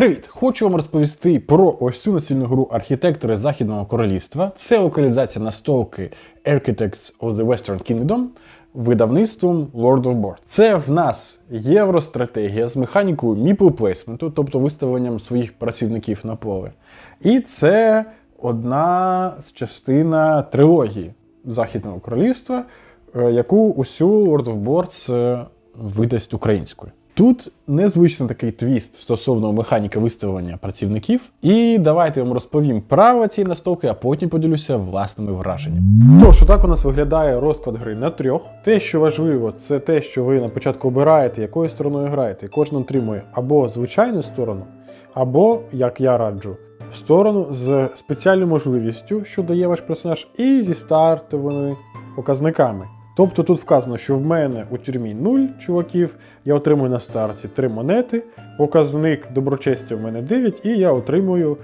Привіт! Хочу вам розповісти про ось цю настільну гру архітектори Західного Королівства. Це локалізація настолки Architects of the Western Kingdom видавництвом Lord of Board. Це в нас євростратегія з механікою meeple placement, тобто виставленням своїх працівників на поле. І це одна з частина трилогії Західного Королівства, е, яку усю Lord of Boards е, видасть українською. Тут незвичний такий твіст стосовно механіки виставлення працівників. І давайте я вам розповім правила цієї настолки, а потім поділюся власними враженнями. Тож, так у нас виглядає розклад гри на трьох. Те, що важливо, це те, що ви на початку обираєте, якою стороною граєте. Кожен отримує або звичайну сторону, або, як я раджу, сторону з спеціальною можливістю, що дає ваш персонаж, і зі стартовими показниками. Тобто тут вказано, що в мене у тюрмі 0 чуваків, я отримую на старті 3 монети, показник доброчестя в мене 9, і я отримую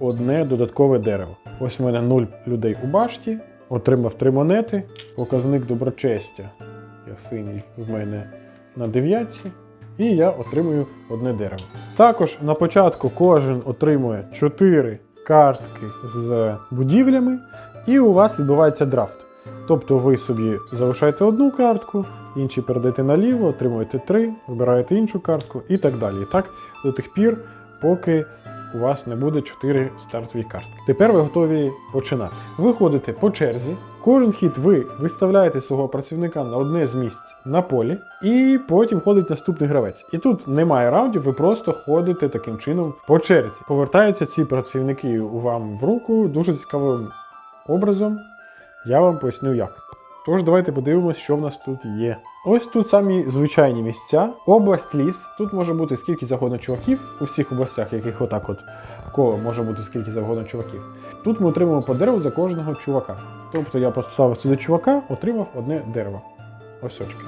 одне додаткове дерево. Ось в мене 0 людей у башті, отримав 3 монети, показник доброчестя. Я синій в мене на 9, і я отримую одне дерево. Також на початку кожен отримує 4 картки з будівлями, і у вас відбувається драфт. Тобто ви собі залишаєте одну картку, інші передаєте наліво, отримуєте три, вибираєте іншу картку і так далі. І так до тих пір, поки у вас не буде 4 стартові картки. Тепер ви готові починати. Ви ходите по черзі. Кожен хід ви виставляєте свого працівника на одне з місць на полі, і потім ходить наступний гравець. І тут немає раундів, ви просто ходите таким чином по черзі. Повертаються ці працівники вам в руку дуже цікавим образом. Я вам поясню як. Тож давайте подивимось, що в нас тут є. Ось тут самі звичайні місця. Область ліс. Тут може бути скільки завгодно чуваків у всіх областях, яких отак от коло може бути скільки завгодно чуваків. Тут ми отримуємо по дереву за кожного чувака. Тобто я поставив сюди чувака, отримав одне дерево. Ось очки.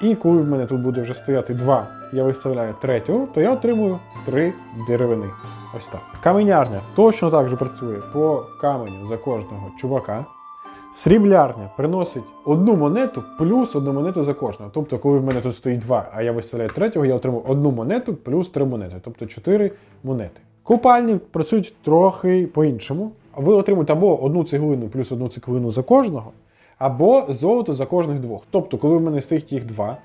І коли в мене тут буде вже стояти два, я виставляю третього, то я отримую три деревини. Ось так. Каменярня точно так же працює по каменю за кожного чувака. Сріблярня приносить одну монету плюс одну монету за кожного. Тобто, коли в мене тут стоїть два, а я виставляю третього, я отримую одну монету плюс три монети, тобто чотири монети. Купальні працюють трохи по-іншому. Ви отримуєте або одну цеглину плюс одну цеглину за кожного, або золото за кожних двох. Тобто, коли в мене стоїть їх два,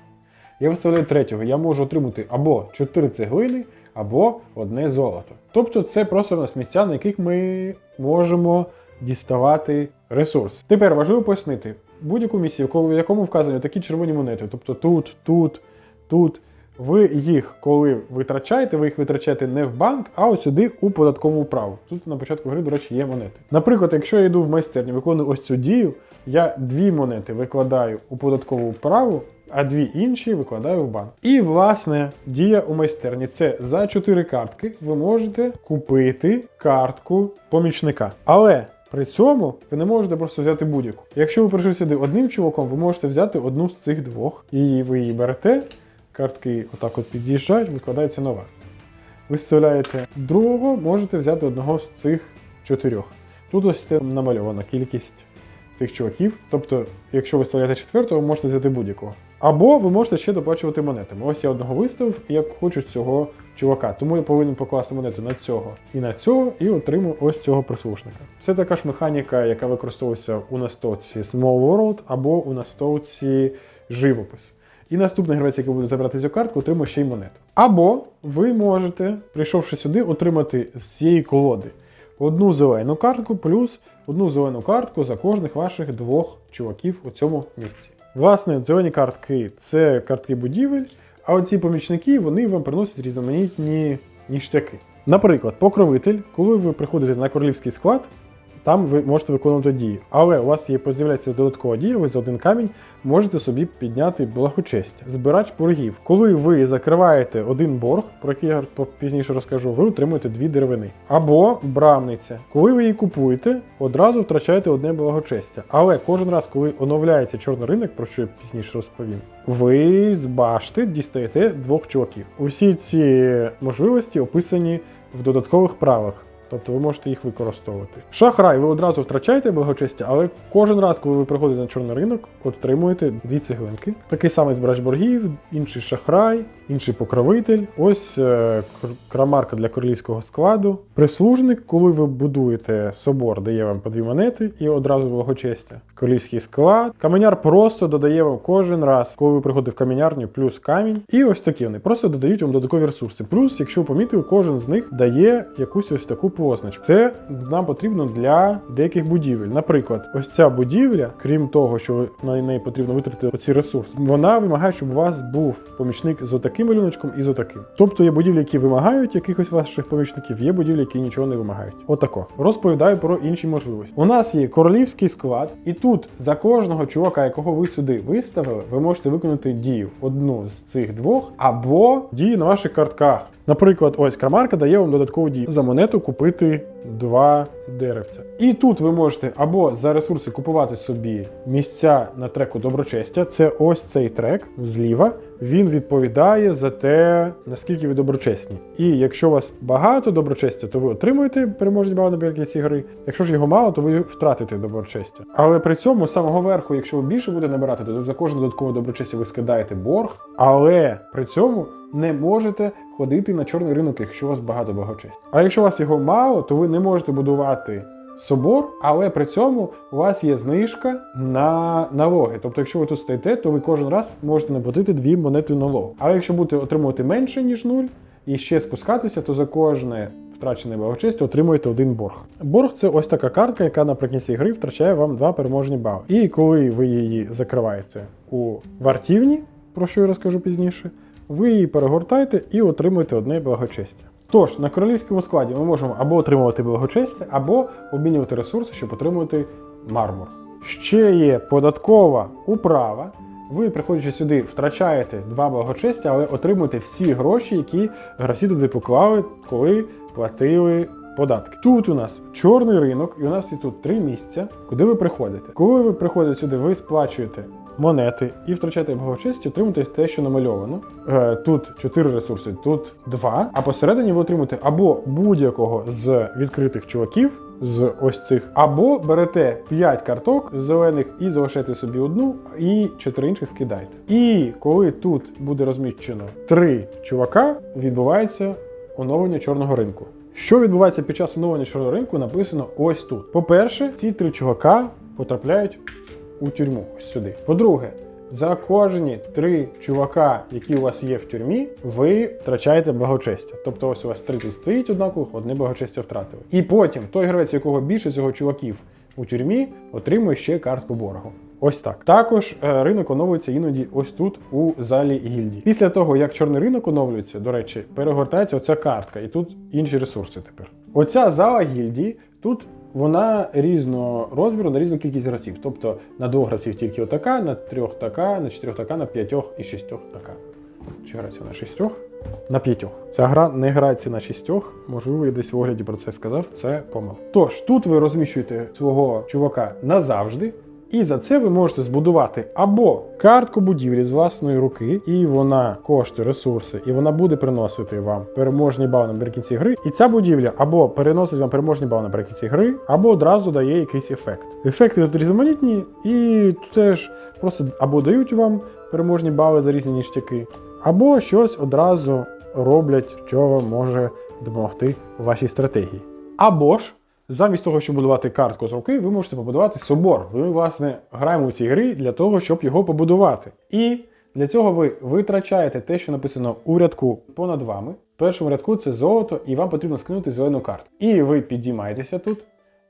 я виставляю третього, я можу отримати або 4 цеглини, або одне золото. Тобто це просто в нас місця, на яких ми можемо діставати ресурс. Тепер важливо пояснити будь-яку місію, в якому вказані такі червоні монети. Тобто тут, тут, тут. Ви їх, коли витрачаєте, ви їх витрачаєте не в банк, а от сюди у податкову управу. Тут на початку гри, до речі, є монети. Наприклад, якщо я йду в майстерню, виконую ось цю дію, я дві монети викладаю у податкову управу, а дві інші викладаю в банк. І, власне, дія у майстерні це за 4 картки ви можете купити картку помічника. Але при цьому ви не можете просто взяти будь-яку. Якщо ви прийшли сюди одним чуваком, ви можете взяти одну з цих двох, і ви її берете. Картки отак от під'їжджають, викладається нова. Виставляєте другого, можете взяти одного з цих чотирьох. Тут ось намальована кількість цих чуваків. Тобто, якщо ви виставляєте четвертого, ви можете взяти будь-якого. Або ви можете ще доплачувати монетами. Ось я одного виставив, і як хочу цього чувака. Тому я повинен покласти монету на цього і на цього, і отримую ось цього прислушника. Це така ж механіка, яка використовується у настолці Small World або у настолці живопис. І наступний гравець, який буде забрати цю картку, отримує ще й монету. Або ви можете, прийшовши сюди, отримати з цієї колоди одну зелену картку плюс одну зелену картку за кожних ваших двох чуваків у цьому місці. Власне, зелені картки це картки будівель, а оці помічники вони вам приносять різноманітні ніштяки. Наприклад, покровитель, коли ви приходите на королівський склад, там ви можете виконувати дії. Але у вас є з'являється додаткова дія, ви за один камінь можете собі підняти благочестя. Збирач боргів. Коли ви закриваєте один борг, про який я пізніше розкажу, ви отримуєте дві деревини. Або брамниця. Коли ви її купуєте, одразу втрачаєте одне благочестя. Але кожен раз, коли оновляється чорний ринок, про що я пізніше розповім, ви з башти дістаєте двох чуваків. Усі ці можливості описані в додаткових правах. Тобто ви можете їх використовувати. Шахрай, ви одразу втрачаєте благочестя, але кожен раз, коли ви приходите на чорний ринок, отримуєте дві цеглинки. Такий самий збирач боргів, інший шахрай, інший покровитель. Ось е, крамарка для королівського складу. Прислужник, коли ви будуєте собор, дає вам по дві монети і одразу благочестя. Королівський склад. Каменяр просто додає вам кожен раз, коли ви приходите в каменярню, плюс камінь. І ось такі вони просто додають вам додаткові ресурси. Плюс, якщо ви помітили, кожен з них дає якусь ось таку позначку. Це нам потрібно для деяких будівель. Наприклад, ось ця будівля, крім того, що на неї потрібно витратити оці ресурси, вона вимагає, щоб у вас був помічник з отаким малюночком і з отаким. Тобто є будівлі, які вимагають якихось ваших помічників, є будівлі, які нічого не вимагають. Отако. Розповідаю про інші можливості. У нас є королівський склад, і тут за кожного чувака, якого ви сюди виставили, ви можете виконати дію одну з цих двох або дії на ваших картках. Наприклад, ось крамарка дає вам додаткову дію за монету купити два деревця. І тут ви можете або за ресурси купувати собі місця на треку доброчестя. Це ось цей трек зліва. Він відповідає за те, наскільки ви доброчесні. І якщо у вас багато доброчестя, то ви отримуєте переможні бали кінці гри. Якщо ж його мало, то ви втратите доброчестя. Але при цьому з самого верху, якщо ви більше будете набирати, то за кожне додаткове доброчестя ви скидаєте борг. Але при цьому не можете ходити на чорний ринок, якщо у вас багато благочестя. А якщо у вас його мало, то ви не можете будувати собор, але при цьому у вас є знижка на налоги. Тобто, якщо ви тут стоїте, то ви кожен раз можете наплатити дві монети налогу. Але якщо будете отримувати менше, ніж нуль, і ще спускатися, то за кожне втрачене благочестя отримуєте один борг. Борг це ось така картка, яка наприкінці гри втрачає вам два переможні бали. І коли ви її закриваєте у вартівні, про що я розкажу пізніше, ви її перегортаєте і отримуєте одне благочестя. Тож, на королівському складі ми можемо або отримувати благочестя, або обмінювати ресурси, щоб отримувати мармур. Ще є податкова управа. Ви, приходячи сюди, втрачаєте два благочестя, але отримуєте всі гроші, які гравці туди поклали, коли платили податки. Тут у нас чорний ринок, і у нас є тут три місця, куди ви приходите. Коли ви приходите сюди, ви сплачуєте монети і втрачаєте благочесті, отримуєте те, що намальовано. Е, тут 4 ресурси, тут 2. А посередині ви отримуєте або будь-якого з відкритих чуваків. З ось цих, або берете 5 карток зелених і залишаєте собі одну, і 4 інших скидаєте. І коли тут буде розміщено 3 чувака, відбувається оновлення чорного ринку. Що відбувається під час оновлення чорного ринку, написано ось тут. По-перше, ці три чувака потрапляють у тюрму ось сюди. По-друге, за кожні три чувака, які у вас є в тюрмі, ви втрачаєте благочестя. Тобто, ось у вас три тут стоїть однакових, одне благочестя втратили. І потім той гравець, якого більше цього чуваків у тюрмі, отримує ще картку боргу. Ось так. Також е, ринок оновлюється іноді ось тут у залі гільдії. Після того, як чорний ринок оновлюється, до речі, перегортається оця картка, і тут інші ресурси тепер. Оця зала гільдії тут. Вона різного розміру на різну кількість гравців. Тобто на двох гравців тільки отака, на трьох така, на чотирьох така, на п'ятьох і шістьох така. Чи грається на шістьох? На п'ятьох. Ця гра не грається на шістьох. Можливо, я десь в огляді про це сказав. Це помил. Тож тут ви розміщуєте свого чувака назавжди. І за це ви можете збудувати або картку будівлі з власної руки, і вона коштує ресурси, і вона буде приносити вам переможні бали наприкінці гри. І ця будівля або переносить вам переможні бали наприкінці гри, або одразу дає якийсь ефект. Ефекти тут різноманітні, і теж просто або дають вам переможні бали за різні ніштяки, або щось одразу роблять, що може допомогти вашій стратегії. Або ж. Замість того, щоб будувати картку з руки, ви можете побудувати собор. Ви, власне, граємо у цій грі для того, щоб його побудувати. І для цього ви витрачаєте те, що написано у рядку понад вами. В першому рядку це золото, і вам потрібно скинути зелену карту. І ви підіймаєтеся тут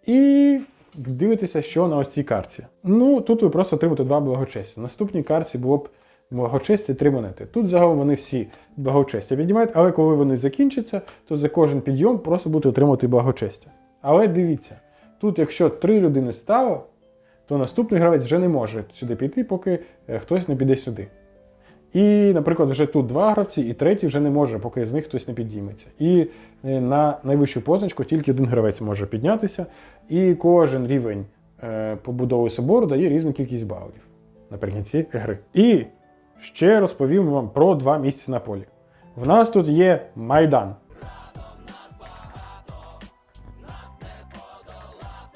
і дивитеся, що на ось цій картці. Ну, тут ви просто отримаєте два благочестя. В наступній картці було б благочестя три монети. Тут загалом вони всі благочестя піднімають, але коли вони закінчаться, то за кожен підйом просто будете отримувати благочестя. Але дивіться, тут, якщо три людини стало, то наступний гравець вже не може сюди піти, поки е, хтось не піде сюди. І, наприклад, вже тут два гравці, і третій вже не може, поки з них хтось не підійметься. І е, на найвищу позначку тільки один гравець може піднятися, і кожен рівень е, побудови собору дає різну кількість балів наприкінці гри. І ще розповім вам про два місця на полі. В нас тут є Майдан.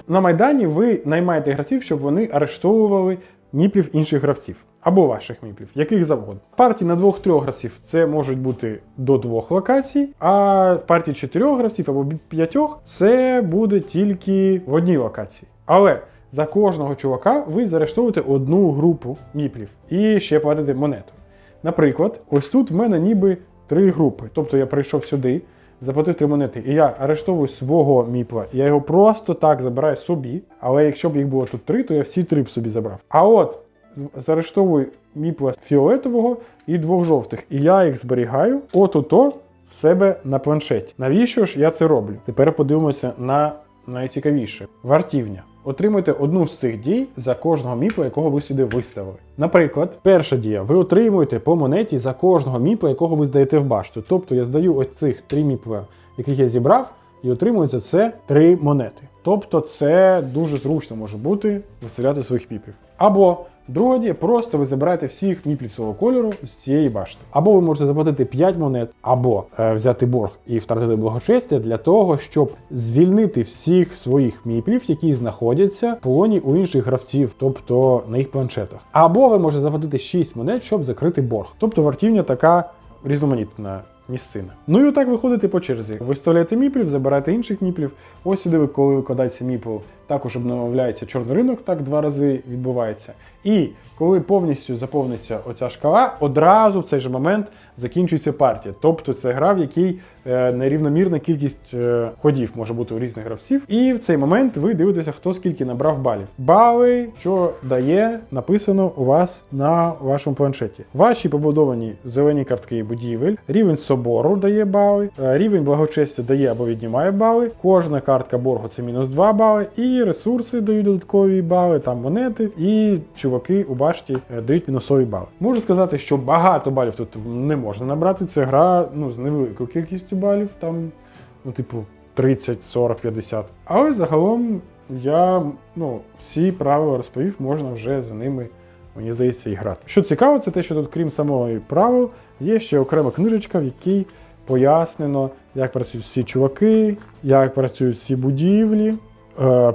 На Майдані ви наймаєте гравців, щоб вони арештовували ніпів інших гравців. або ваших міплів, яких завгодно. Партії на двох-трьох гравців це можуть бути до двох локацій, а партії чотирьох гравців або п'ятьох це буде тільки в одній локації. Але за кожного чувака ви заарештовуєте одну групу міплів і ще платите монету. Наприклад, ось тут в мене ніби три групи. Тобто я прийшов сюди, заплатив три монети, і я арештовую свого міпла. Я його просто так забираю собі. Але якщо б їх було тут три, то я всі три б собі забрав. А от заарештовую міпла фіолетового і двох жовтих. І я їх зберігаю от-ото в себе на планшеті. Навіщо ж я це роблю? Тепер подивимося на найцікавіше. Вартівня. Отримуєте одну з цих дій за кожного міпла, якого ви сюди виставили. Наприклад, перша дія: ви отримуєте по монеті за кожного міпла, якого ви здаєте в башту. Тобто я здаю ось цих три міпла, яких я зібрав, і отримую за це три монети. Тобто це дуже зручно може бути виселяти своїх міпів. Або друга дія, просто ви забираєте всіх міплів свого кольору з цієї башти. Або ви можете заплатити 5 монет, або е, взяти борг і втратити благочестя для того, щоб звільнити всіх своїх міплів, які знаходяться в полоні у інших гравців, тобто на їх планшетах. Або ви можете заплатити 6 монет, щоб закрити борг. Тобто вартівня така різноманітна. Місцина. Ну і отак виходите по черзі. Виставляєте міплів, забираєте інших міплів. Ось сюди, коли викладається міпл, також обновляється чорний ринок, так два рази відбувається. І коли повністю заповниться оця шкала, одразу в цей же момент закінчується партія. Тобто це гра, в якій е, нерівномірна кількість е, ходів може бути у різних гравців. І в цей момент ви дивитеся, хто скільки набрав балів. Бали, що дає, написано у вас на вашому планшеті. Ваші побудовані зелені картки будівель, рівень собору дає бали, е, рівень благочестя дає або віднімає бали. Кожна картка боргу це мінус 2 бали, і ресурси дають додаткові бали, там монети, і чуваки у башті е, дають мінусові бали. Можу сказати, що багато балів тут не можна набрати. Це гра ну, з невеликою кількістю балів, там, ну, типу, 30, 40, 50. Але загалом я ну, всі правила розповів, можна вже за ними. Мені здається, і грати. Що цікаво, це те, що тут, крім самої правил, є ще окрема книжечка, в якій пояснено, як працюють всі чуваки, як працюють всі будівлі,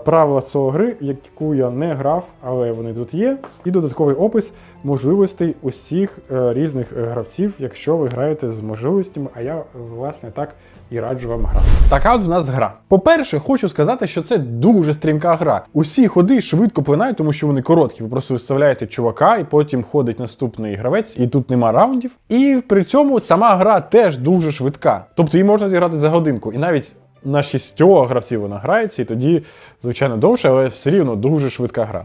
правила цього гри, яку я не грав, але вони тут є, і додатковий опис можливостей усіх е, різних е, гравців, якщо ви граєте з можливостями, а я, власне, так і раджу вам грати. Така от в нас гра. По-перше, хочу сказати, що це дуже стрімка гра. Усі ходи швидко плинають, тому що вони короткі. Ви просто виставляєте чувака, і потім ходить наступний гравець, і тут нема раундів. І при цьому сама гра теж дуже швидка. Тобто її можна зіграти за годинку. І навіть на шістьох гравців вона грається, і тоді, звичайно, довше, але все рівно дуже швидка гра.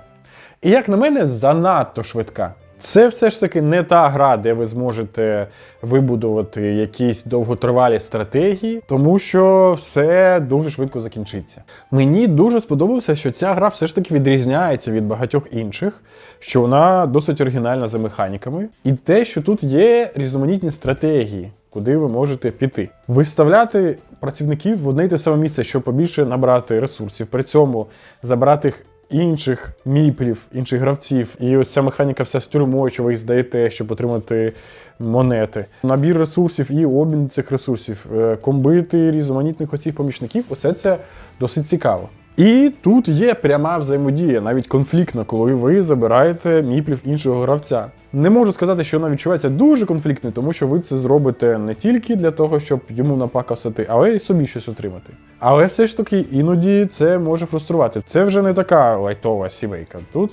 І як на мене, занадто швидка. Це все ж таки не та гра, де ви зможете вибудувати якісь довготривалі стратегії, тому що все дуже швидко закінчиться. Мені дуже сподобалося, що ця гра все ж таки відрізняється від багатьох інших, що вона досить оригінальна за механіками, і те, що тут є різноманітні стратегії. Куди ви можете піти, виставляти працівників в одне й те саме місце, щоб побільше набрати ресурсів, при цьому забрати їх інших міплів, інших гравців, і ось ця механіка вся з тюрмою, що ви їх здаєте, щоб отримати монети. Набір ресурсів і обмін цих ресурсів, е, комбити різноманітних оцих помічників, усе це досить цікаво. І тут є пряма взаємодія, навіть конфліктна, коли ви забираєте міплів іншого гравця. Не можу сказати, що вона відчувається дуже конфліктною, тому що ви це зробите не тільки для того, щоб йому напакосити, але й собі щось отримати. Але все ж таки іноді це може фруструвати. Це вже не така лайтова сімейка. Тут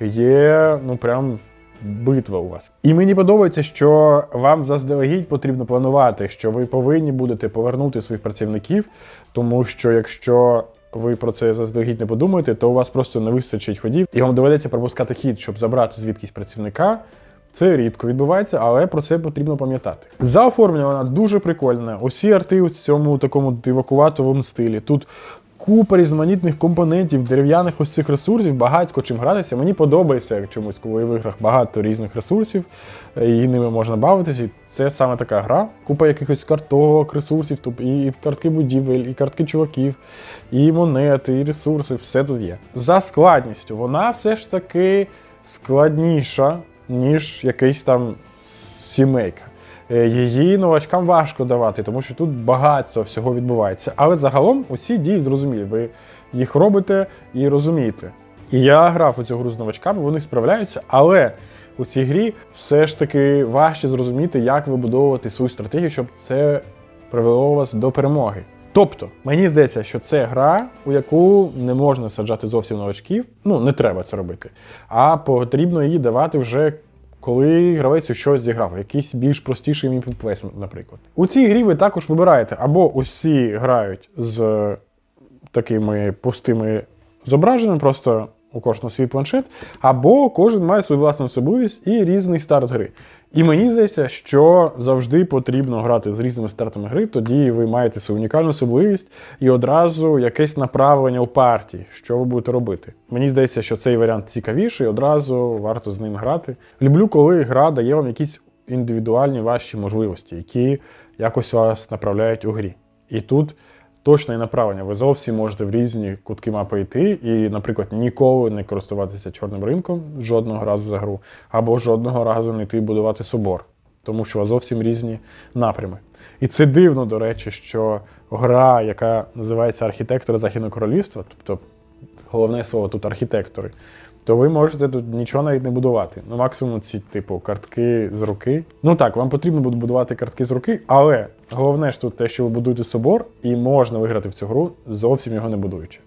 є ну прям битва у вас. І мені подобається, що вам заздалегідь потрібно планувати, що ви повинні будете повернути своїх працівників, тому що якщо ви про це заздалегідь не подумаєте, то у вас просто не вистачить ходів, і вам доведеться пропускати хід, щоб забрати звідкись працівника. Це рідко відбувається, але про це потрібно пам'ятати. За оформлення вона дуже прикольна. Усі арти у цьому такому дивакуватовому стилі. Тут купа різноманітних компонентів, дерев'яних ось цих ресурсів, багатько чим гратися. Мені подобається як чомусь, коли в іграх багато різних ресурсів, е, і ними можна бавитися. І це саме така гра. Купа якихось карток, ресурсів, тобто і картки будівель, і картки чуваків, і монети, і ресурси, все тут є. За складністю вона все ж таки складніша, ніж якийсь там сімейка. Е, Її новачкам важко давати, тому що тут багато всього відбувається. Але загалом усі дії зрозумілі. Ви їх робите і розумієте. І я грав у цю гру з новачками, вони справляються, але у цій грі все ж таки важче зрозуміти, як вибудовувати свою стратегію, щоб це привело вас до перемоги. Тобто, мені здається, що це гра, у яку не можна саджати зовсім новачків. Ну, не треба це робити. А потрібно її давати вже. Коли гравець щось зіграв, якийсь більш простіший міппес, наприклад. У цій грі ви також вибираєте або усі грають з такими пустими зображеннями, просто у кожного свій планшет, або кожен має свою власну особливість і різний старт гри. І мені здається, що завжди потрібно грати з різними стартами гри, тоді ви маєте свою унікальну особливість і одразу якесь направлення у партії, що ви будете робити. Мені здається, що цей варіант цікавіший, одразу варто з ним грати. Люблю, коли гра дає вам якісь індивідуальні ваші можливості, які якось вас направляють у грі. І тут точне направлення. Ви зовсім можете в різні кутки мапи йти і, наприклад, ніколи не користуватися чорним ринком жодного разу за гру, або жодного разу не йти будувати собор, тому що у вас зовсім різні напрями. І це дивно, до речі, що гра, яка називається Архітектори Західного Королівства, тобто головне слово тут архітектори, то ви можете тут нічого навіть не будувати. Ну, максимум ці, типу, картки з руки. Ну так, вам потрібно буде будувати картки з руки, але головне ж тут те, що ви будуєте собор, і можна виграти в цю гру, зовсім його не будуючи.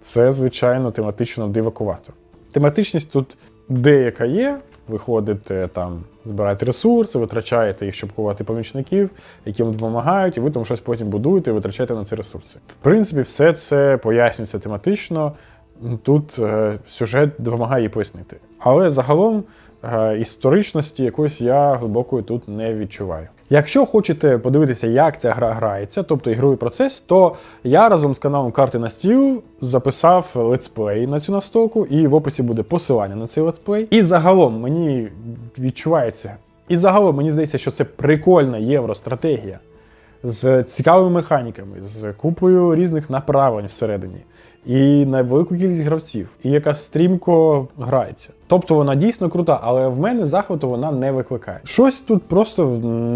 Це, звичайно, тематично дивакувато. Тематичність тут деяка є. Ви ходите там, збираєте ресурси, витрачаєте їх, щоб кувати помічників, які вам допомагають, і ви там щось потім будуєте і витрачаєте на ці ресурси. В принципі, все це пояснюється тематично. Тут е, сюжет допомагає їй пояснити. Але загалом е, історичності якоїсь я глибокої тут не відчуваю. Якщо хочете подивитися, як ця гра грається, тобто ігровий процес, то я разом з каналом Карти на стіл записав летсплей на цю настолку, і в описі буде посилання на цей летсплей. І загалом мені відчувається, і загалом мені здається, що це прикольна євростратегія з цікавими механіками, з купою різних направлень всередині, і на велику кількість гравців, і яка стрімко грається. Тобто вона дійсно крута, але в мене захвату вона не викликає. Щось тут просто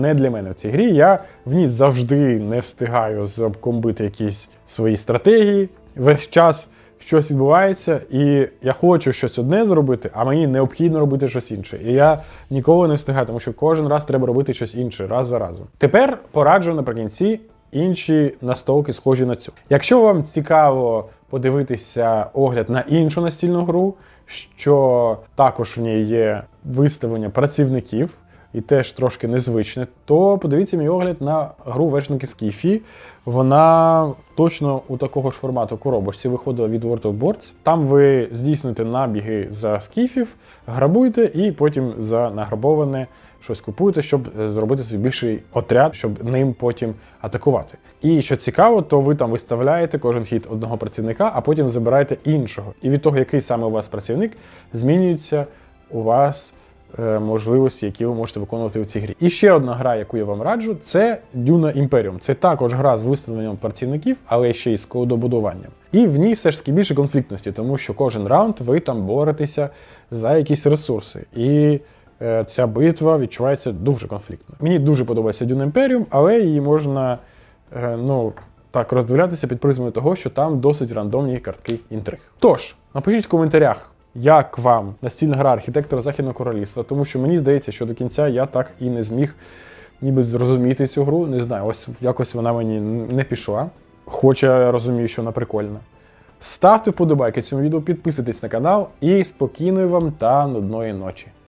не для мене в цій грі. Я в ній завжди не встигаю зобкомбити якісь свої стратегії. Весь час щось відбувається, і я хочу щось одне зробити, а мені необхідно робити щось інше. І я ніколи не встигаю, тому що кожен раз треба робити щось інше, раз за разом. Тепер пораджу наприкінці інші настолки, схожі на цю. Якщо вам цікаво подивитися огляд на іншу настільну гру, що також в ній є виставлення працівників. І теж трошки незвичне, то подивіться мій огляд на гру вершники Скіфі. Вона точно у такого ж формату коробочці виходила від World of Boards. Там ви здійснюєте набіги за скіфів, грабуєте і потім за награбоване щось купуєте, щоб е, зробити собі більший отряд, щоб ним потім атакувати. І що цікаво, то ви там виставляєте кожен хід одного працівника, а потім забираєте іншого. І від того, який саме у вас працівник, змінюється у вас можливості, які ви можете виконувати у цій грі. І ще одна гра, яку я вам раджу, це Duna Imperium. Це також гра з виставленням працівників, але ще й з кодобудуванням. І в ній все ж таки більше конфліктності, тому що кожен раунд ви там боретеся за якісь ресурси. І е, ця битва відчувається дуже конфліктно. Мені дуже подобається Dune Imperium, але її можна е, ну, так роздивлятися під призмою того, що там досить рандомні картки інтриг. Тож, напишіть в коментарях. Як вам настільна гра архітектора Західного Королівства? Тому що мені здається, що до кінця я так і не зміг ніби зрозуміти цю гру. Не знаю, ось якось вона мені не пішла. Хоча я розумію, що вона прикольна. Ставте вподобайки цьому відео, підписуйтесь на канал і спокійної вам та нудної ночі.